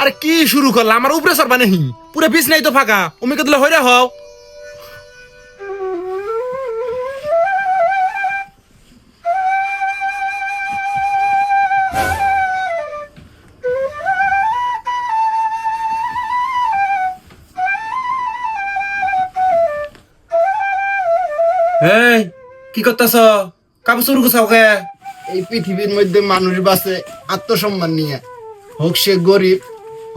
আরে কি শুরু করলা? আমার উপরে সরবা নেহি। পুরো বিছ নাই তো ফাঁকা। উমি কদলে হইরা হও। এই কি করতেছ? কাপড় শুরু করছাও কে? এই পৃথিবীর মধ্যে মানুষ বাঁচে আত্মসম্মান নিয়ে। হোক সে গরিব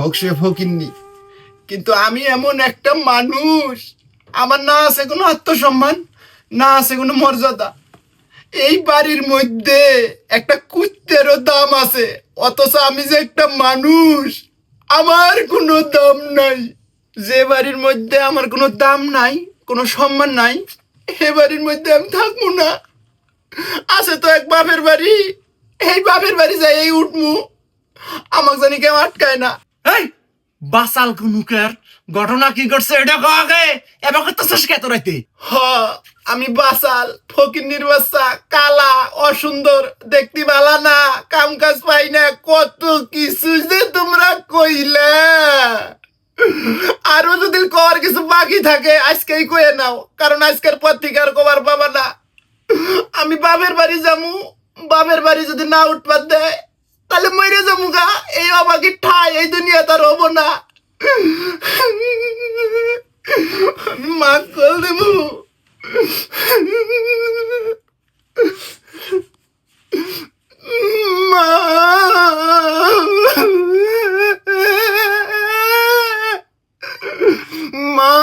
হোক সে ফকিন্নি, কিন্তু আমি এমন একটা মানুষ। আমার না আছে কোনো আত্মসম্মান, না আছে কোনো মর্যাদা। এই বাড়ির মধ্যে একটা কুত্তেরও দাম আছে, অথচ আমি যে একটা মানুষ, আমার কোনো দাম নাই। যে বাড়ির মধ্যে আমার কোনো দাম নাই, কোনো সম্মান নাই, এ বাড়ির মধ্যে আমি থাকব না। আছে তো এক বাপের বাড়ি, এই বাপের বাড়ি যাই এই উঠমু আমাকে জানি কেউ আটকায় না। এই বাসাল কুনুকের ঘটনা কি করছে এটা কো আগে। এবার করতেছিস কে তোরাইতে? হ, আমি বাসাল ফকির নির্বাচা, কালা, অসুন্দর, দেখতে ভালা না কাম কাজ পাই না, কত কিছু যে তোমরা কইলে। আরও যদি কর কিছু বাকি থাকে, আজকেই কয়ে নাও, কারণ আজকের পর থেকে আর কবার পাবা না। আমি বাপের বাড়ি যামু, বাপের বাড়ি যদি না উঠপাত দেয় তাহলে মরে যামু গা। এই অবাকি ঠাই, এই দুনিয়া তার না। মাফ করে দেবো। মা। মা।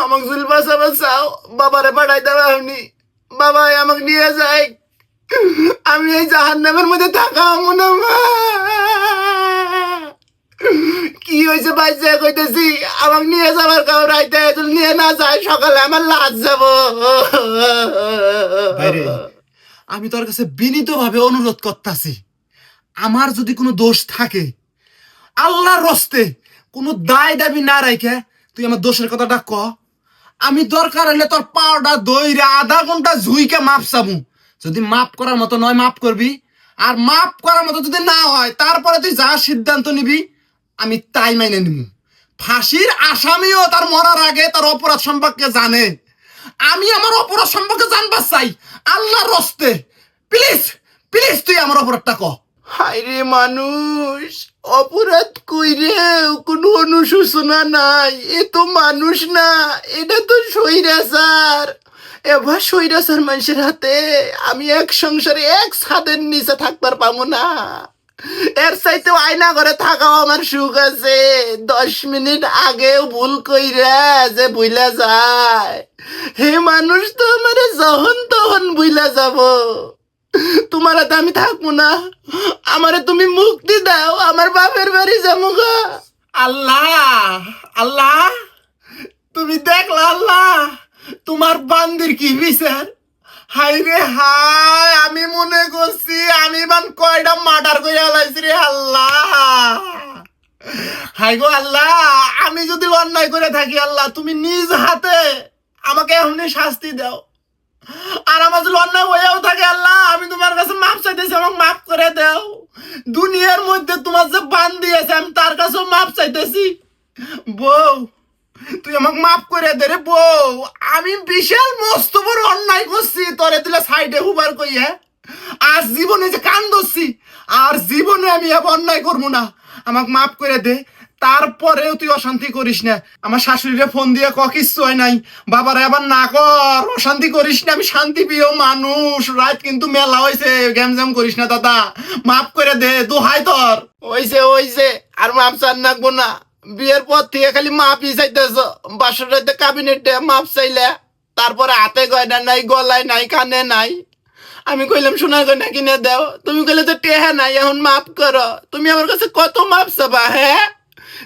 আমাকে জুল বাসা বাসাও বাবারে পাঠাই দেওয়া হয়নি বাবা আমাকে নিয়ে যায়। আমি এই জাহান নামের মধ্যে থাকা হব না কি হয়েছে বাইসে কইতেছি? আমাকে নিয়ে যাবার কাউ রাইতে নিয়ে না যায়, সকালে আমার লাজ যাব। আমি তোর কাছে বিনীত ভাবে অনুরোধ করতাছি। আমার যদি কোনো দোষ থাকে, আল্লাহর রস্তে কোনো দায় দাবি না রাখে তুই আমার দোষের কথাটা ক। আমি দরকার হলে তোর পাউডার দইরে আধা ঘণ্টা ঝুইকে মাপ চামু। যদি মাপ করার মতো নয় মাপ করবি। আর মাপ করার মতো যদি না হয়, তারপরে তুই যা সিদ্ধান্ত নিবি, আমি তাই মাইনে নিব। ফাঁসির আসামিও তার মরার আগে তার অপরাধ সম্পর্কে জানে। আমি আমার অপরাধ সম্পর্কে জানবার চাই। আল্লাহর রস্তে। প্লিজ প্লিজ তুই আমার অপরাধটা ক। হাইরে মানুষ, অপরাধ কইরে কোনো অনুশোচনা নাই। এ তো মানুষ না, এটা তো সৈরাচার এবার সৈরাচার মানুষের হাতে আমি এক সংসারে এক ছাদের নিচে থাকবার পাবো না। এর চাইতেও আয়না ঘরে থাকাও আমার সুখ আছে। দশ মিনিট আগেও ভুল কইরা যে বুইলা যায়। হে মানুষ তো আমার যখন তখন বুইলা যাব। তোমার হাতে আমি থাকব না। আমারে তুমি মুক্তি দাও। আমার বাপের বাড়ি যাব গা। আল্লাহ আল্লাহ, তুমি দেখলা আল্লাহ। তোমার বান্দির কি বিচার? হাই রে হাই আমি মনে করছি আমি বান কয়টা মার্ডার করে আলাইছি রে আল্লাহ। হাই গো আল্লাহ, আমি যদি অন্যায় করে থাকি আল্লাহ, তুমি নিজ হাতে আমাকে এমনি শাস্তি দাও। আর আমার যদি অন্যায় হয়েও থাকে আল্লাহ, আমি তোমার কাছে মাপ চাইতেছি আমাকে মাফ করে দাও। দুনিয়ার মধ্যে তোমার যে বান দিয়েছে আমি তার কাছেও মাপ চাইতেছি। বউ তুই আমাকে মাফ করে দে রে বউ। আমি বিশাল মস্ত বড় অন্যায় করছি, তোরে তুলে সাইডে হুবার কইয়া আর জীবনে যে কান ধরছি আর জীবনে আমি অন্যায় করব না। আমাকে মাফ করে দে, তারপরেও তুই অশান্তি করিস না। আমার শাশুড়িরে ফোন দিয়ে ক হয় নাই। বাবারে আবার না কর, অশান্তি করিস না, আমি শান্তি প্রিয় মানুষ। রাত কিন্তু মেলা হয়েছে গ্যাম জ্যাম করিস না, দাদা। মাফ করে দে, দোহাই তোর। ওইছে ওইছে আর মাপ চান নাকবো না বিয়ের পর থেকে খালি মাপই চাইতেছ। বাসর রাতে কাবিনেটে মাপ চাইলে, তারপরে হাতে গয়না নাই, গলায় নাই, কানে নাই। আমি কইলাম সোনার গয়না কিনে দাও। তুমি কইলে, তো টেহা নাই, এখন মাপ করো। তুমি আমার কাছে কত মাপ চাবা হ্যাঁ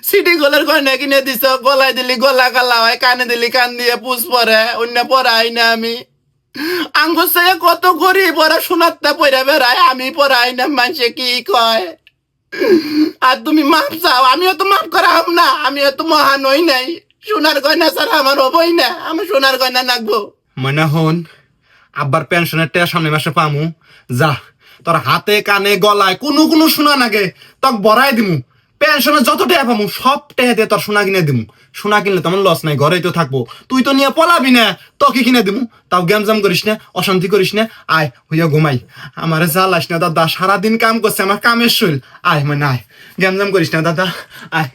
সিটি গলার গয়না কিনে দিছ, গলায় দিলি গলা কালা হয়, কানে দিলি কান দিয়ে পুষ পরে, অন্য পড়াই না আমি। আঙ্গুর কত গরিব, ওরা সোনারটা পড়ে বেড়ায়, আমি পড়াই না, মানুষে কি কয়? আর তুমি মাপ চাও, আমিও তো মাপ করা হব না, আমিও তো মহান হই নাই। সোনার গয়না ছাড়া আমার হবই না আমি সোনার গয়না নাকবো মনে হন আব্বার পেনশনের টাকা সামনে মাসে পামু। যা, তোর হাতে কানে গলায় কোনো কোনো শোনা নাগে, তক বড়াই দিমু। পেনশনে যত টাকা পামু, সব টাকা দিয়ে তোর সোনা কিনে দিমু। সোনা কিনলে তেমন লস নাই, ঘরেই তো থাকব। তুই তো নিয়ে পলাবি না, তোকে কিনে দিমু। তাও গ্যামজাম করিস না, অশান্তি করিস না। আয়, হইয়া ঘুমাই। আমারে জ্বালাস না দাদা, সারাদিন কাম করছে, আমার কামের শৈল। আয় মানে আয়। গ্যামজাম করিস না দাদা, আয়।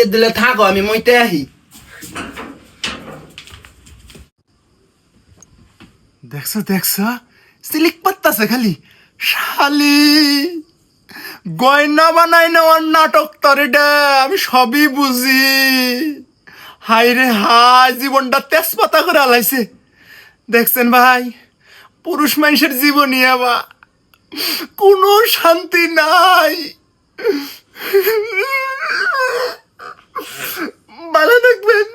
এ দিলে থাকো, আমি মইতে আহি। দেখছ দেখছ? সিলিক পাত্তাছে খালি। শালি। গয়না বানাই নেওয়ার নাটক তরে ডে আমি সবই বুঝি। হাই রে হাই জীবনটা তেজপাতা করে আলাইছে। দেখছেন ভাই, পুরুষ মানুষের জীবনই আবা কোনো শান্তি নাই। ভালো থাকবেন।